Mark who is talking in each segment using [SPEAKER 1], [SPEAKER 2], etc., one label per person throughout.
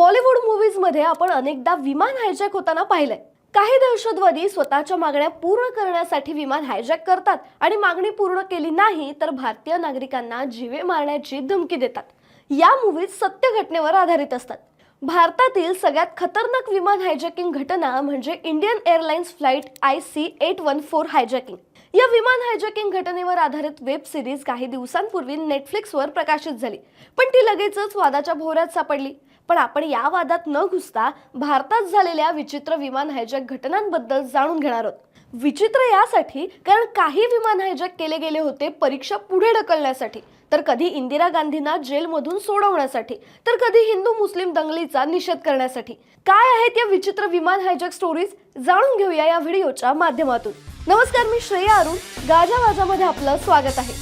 [SPEAKER 1] बॉलिवूड मूव्हीजमध्ये आपण अनेकदा विमान हायजॅक होताना पाहिलंय. काही दहशतवादी स्वतःच्या मागण्या पूर्ण करण्यासाठी विमान हायजॅक करतात आणि मागणी पूर्ण केली नाही तर भारतीय नागरिकांना जीवे मारण्याची धमकी देतात. या मूव्हीज सत्य घटनेवर आधारित असतात. भारतातील सगळ्यात खतरनाक विमान हायजॅकिंग घटना म्हणजे Indian airlines flight I C eight one four hijacking या विमान हायजॅकिंग घटनेवर आधारित वेब सिरीज काही दिवसांपूर्वी नेटफ्लिक्सवर प्रकाशित झाली. पण ती लगेचच वादाच्या भोवऱ्यात सापडली. पण आपण या वादात न घुसता भारतात झालेल्या विचित्र विमान हायजॅक घटनांबद्दल जाणून घेणार आहोत. विचित्र यासाठी कारण काही विमान हायजॅक केले गेले होते परीक्षा पुढे ढकलण्यासाठी. तर कधी इंदिरा गांधींना जेलमधून सोडवण्यासाठी तर कधी हिंदू मुस्लिम दंगलीचा निषेध करण्यासाठी. काय आहेत या विचित्र विमान हायजॅक स्टोरीज जाणून घेऊया या व्हिडिओच्या माध्यमातून. नमस्कार मी श्रेया अरुण. गाजा वाजामध्ये आपलं स्वागत आहे.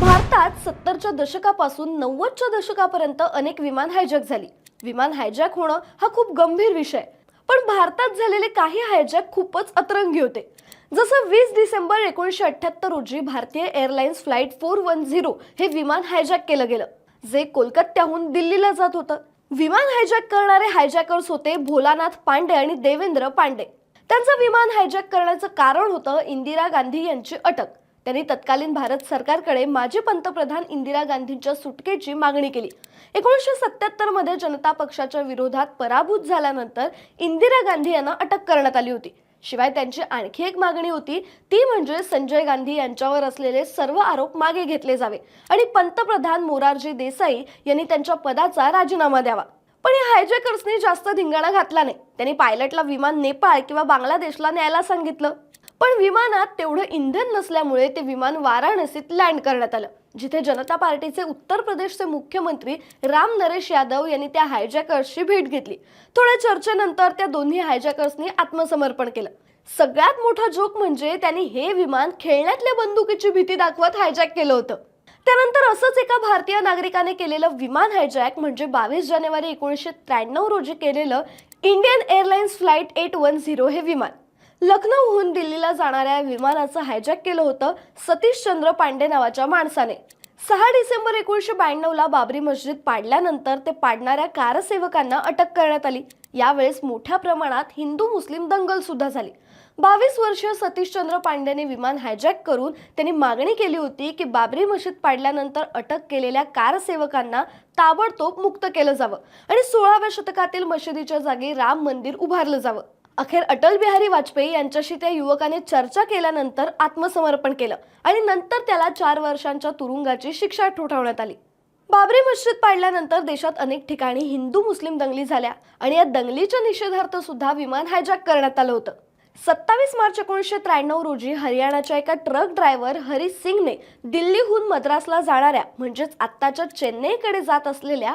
[SPEAKER 1] भारतात सत्तरच्या दशकापासून नव्वदच्या दशकापर्यंत अनेक विमान हायजॅक झाली. विमान हायजॅक होणं हा खूप गंभीर विषय. पण भारतात झालेले काही हायजॅक खूपच अतरंगी होते. जसं वीस डिसेंबर एकोणीसशे अठ्ठ्याहत्तर रोजी भारतीय airlines flight four one zero हे विमान हायजॅक केलं गेलं. जे कोलकात्याहून दिल्लीला जात होतं. विमान हायजॅक करणारे हायजॅकर्स होते भोलानाथ पांडे आणि देवेंद्र पांडे. त्यांचं विमान हायजॅक करण्याचं कारण होतं इंदिरा गांधी यांची अटक. त्यांनी तत्कालीन भारत सरकारकडे माजी पंतप्रधान इंदिरा गांधींच्या सुटकेची मागणी केली. एकोणीसशे सत्याहत्तरमध्ये जनता पक्षाच्या विरोधात पराभूत झाल्यानंतर इंदिरा गांधी यांना अटक करण्यात आली होती. शिवाय त्यांची आणखी एक मागणी होती ती म्हणजे संजय गांधी यांच्यावर असलेले सर्व आरोप मागे घेतले जावे. आणि पंतप्रधान मोरारजी देसाई यांनी त्यांच्या पदाचा राजीनामा द्यावा. पण या हायजेकर्सनी जास्त धिंगाणा घातला नाही. त्यांनी पायलटला विमान नेपाळ किंवा बांगलादेशला न्यायला सांगितलं. पण विमानात तेवढं इंधन नसल्यामुळे ते विमान वाराणसीत लँड करण्यात आलं जिथे जनता पार्टीचे उत्तर प्रदेशचे मुख्यमंत्री राम नरेश यादव यांनी त्या हायजॅकर्सची भेट घेतली. थोड्या चर्चेनंतर त्या दोन्ही हायजॅकर्सनी आत्मसमर्पण केलं. सगळ्यात मोठा जोक म्हणजे त्यांनी हे विमान खेळण्यातल्या बंदुकीची भीती दाखवत हायजॅक केलं होतं. त्यानंतर असंच एका भारतीय नागरिकाने केलेलं विमान हायजॅक म्हणजे बावीस जानेवारी एकोणीसशे त्र्याण्णव रोजी केलेलं Indian airlines flight eight one zero हे विमान. लखनौहून दिल्लीला जाणाऱ्या विमानाचं हायजॅक केलं होतं सतीश चंद्र पांडे नावाच्या माणसाने. सहा डिसेंबर एकोणीसशे ब्याण्णवला बाबरी मस्जिद पाडल्यानंतर ते पाडणाऱ्या कारसेवकांना अटक करण्यात आली. यावेळेस मोठ्या प्रमाणात हिंदू मुस्लिम दंगल सुद्धा झाली. बावीस वर्षीय सतीशचंद्र पांडेने विमान हायजॅक करून त्यांनी मागणी केली होती की बाबरी मशीद पाडल्यानंतर अटक केलेल्या कारसेवकांना ताबडतोब मुक्त केलं जावं आणि सोळाव्या शतकातील मशिदीच्या जागी राम मंदिर उभारलं जावं. अखेर अटल बिहारी वाजपेयी यांच्याशी त्या युवकाने चर्चा केल्यानंतर आत्मसमर्पण केलं आणि नंतर त्याला चार वर्षांच्या तुरुंगाची शिक्षा ठोठावण्यात आली. बाबरी मस्जिद पाडल्यानंतर देशात अनेक ठिकाणी हिंदू मुस्लिम दंगली झाल्या आणि या दंगलीच्या निषेधार्थ सुद्धा विमान हायजॅक करण्यात आलं होतं. सत्तावीस मार्च एकोणीसशे त्र्याण्णव रोजी हरियाणाच्या एका ट्रक ड्रायव्हर हरी सिंगने दिल्लीहून मद्रासला जाणाऱ्या म्हणजेच आत्ताच्या चेन्नईकडे जात असलेल्या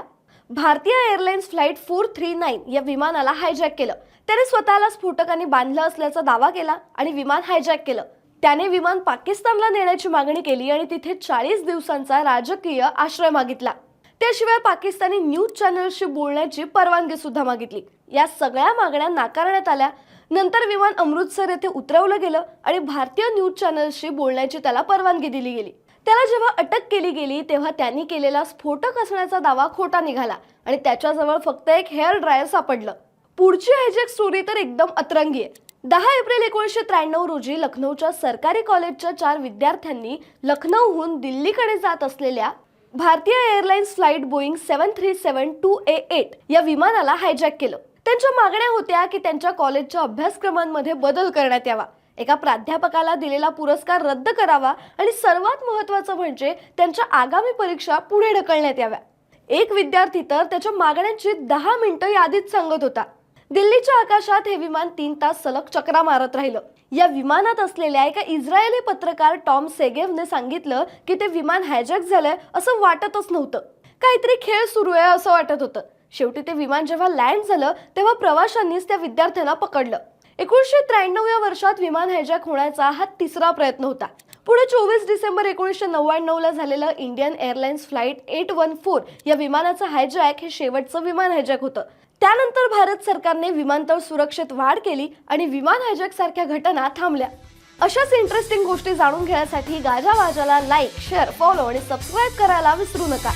[SPEAKER 1] भारतीय airlines flight four three nine या विमानाला हायजॅक केलं. त्याने स्वतःला स्फोटकांनी बांधलं असल्याचा दावा केला आणि विमान हायजॅक केलं. त्याने विमान पाकिस्तानला नेण्याची मागणी केली आणि तिथे चाळीस दिवसांचा राजकीय आश्रय मागितला. त्याशिवाय पाकिस्तानी न्यूज चॅनलशी बोलण्याची परवानगी सुद्धा मागितली. या सगळ्या मागण्या नाकारण्यात आल्या. नंतर विमान अमृतसर येथे उतरवलं गेलं आणि भारतीय न्यूज चॅनलशी बोलण्याची त्याला परवानगी दिली गेली. त्याला जेव्हा अटक केली गेली तेव्हा त्यांनी केलेला स्फोटक असण्याचा दावा खोटा निघाला आणि त्याच्याजवळ फक्त एक हेअर ड्रायर सापडलं. पुढची हायजॅक स्टोरी तर एकदम अतरंगी आहे. दहा एप्रिल एकोणीसशे त्र्याण्णव रोजी लखनौच्या सरकारी कॉलेजच्या चार विद्यार्थ्यांनी लखनौहून दिल्लीकडे जात असलेल्या भारतीय airlines flight Boeing seven three seven two A eight या विमानाला हायजॅक केलं. त्यांच्या मागण्या होत्या की त्यांच्या कॉलेजच्या अभ्यासक्रमांमध्ये बदल करण्यात यावा. एका प्राध्यापकाला दिलेला पुरस्कार रद्द करावा आणि सर्वात महत्त्वाचं म्हणजे त्यांच्या आगामी परीक्षा पुढे ढकलण्यात याव्या. एक विद्यार्थी तर त्याच्या मागण्यांची दहा मिनिटं यादीत सांगत होता. दिल्लीच्या आकाशात हे विमान तीन तास सलग चक्रा मारत राहिलं. या विमानात असलेल्या एका इस्रायली पत्रकार टॉम सेगेवने सांगितलं की ते विमान हायजॅक झालंय असं वाटतच नव्हतं. काहीतरी खेळ सुरू आहे असं वाटत होतं. शेवटी ते विमान जेव्हा लँड झालं तेव्हा प्रवाशांनीच त्या विद्यार्थ्यांना पकडलं. एकोणीसशे त्र्याण्णव या वर्षात विमान हायजॅक होण्याचा हा तिसरा प्रयत्न होता. पुढे चोवीस डिसेंबर एकोणीसशे नव्याण्णवला झालेलं Indian airlines flight eight one four या विमानाचं हायजॅक हे शेवटचं विमान हायजॅक होतं. त्यानंतर भारत सरकारने विमानतळ सुरक्षेत वाढ केली आणि विमान हायजॅक सारख्या घटना थांबल्या. अशाच इंटरेस्टिंग गोष्टी जाणून घेण्यासाठी गाजा वाजाला लाईक शेअर फॉलो आणि सबस्क्राईब करायला विसरू नका.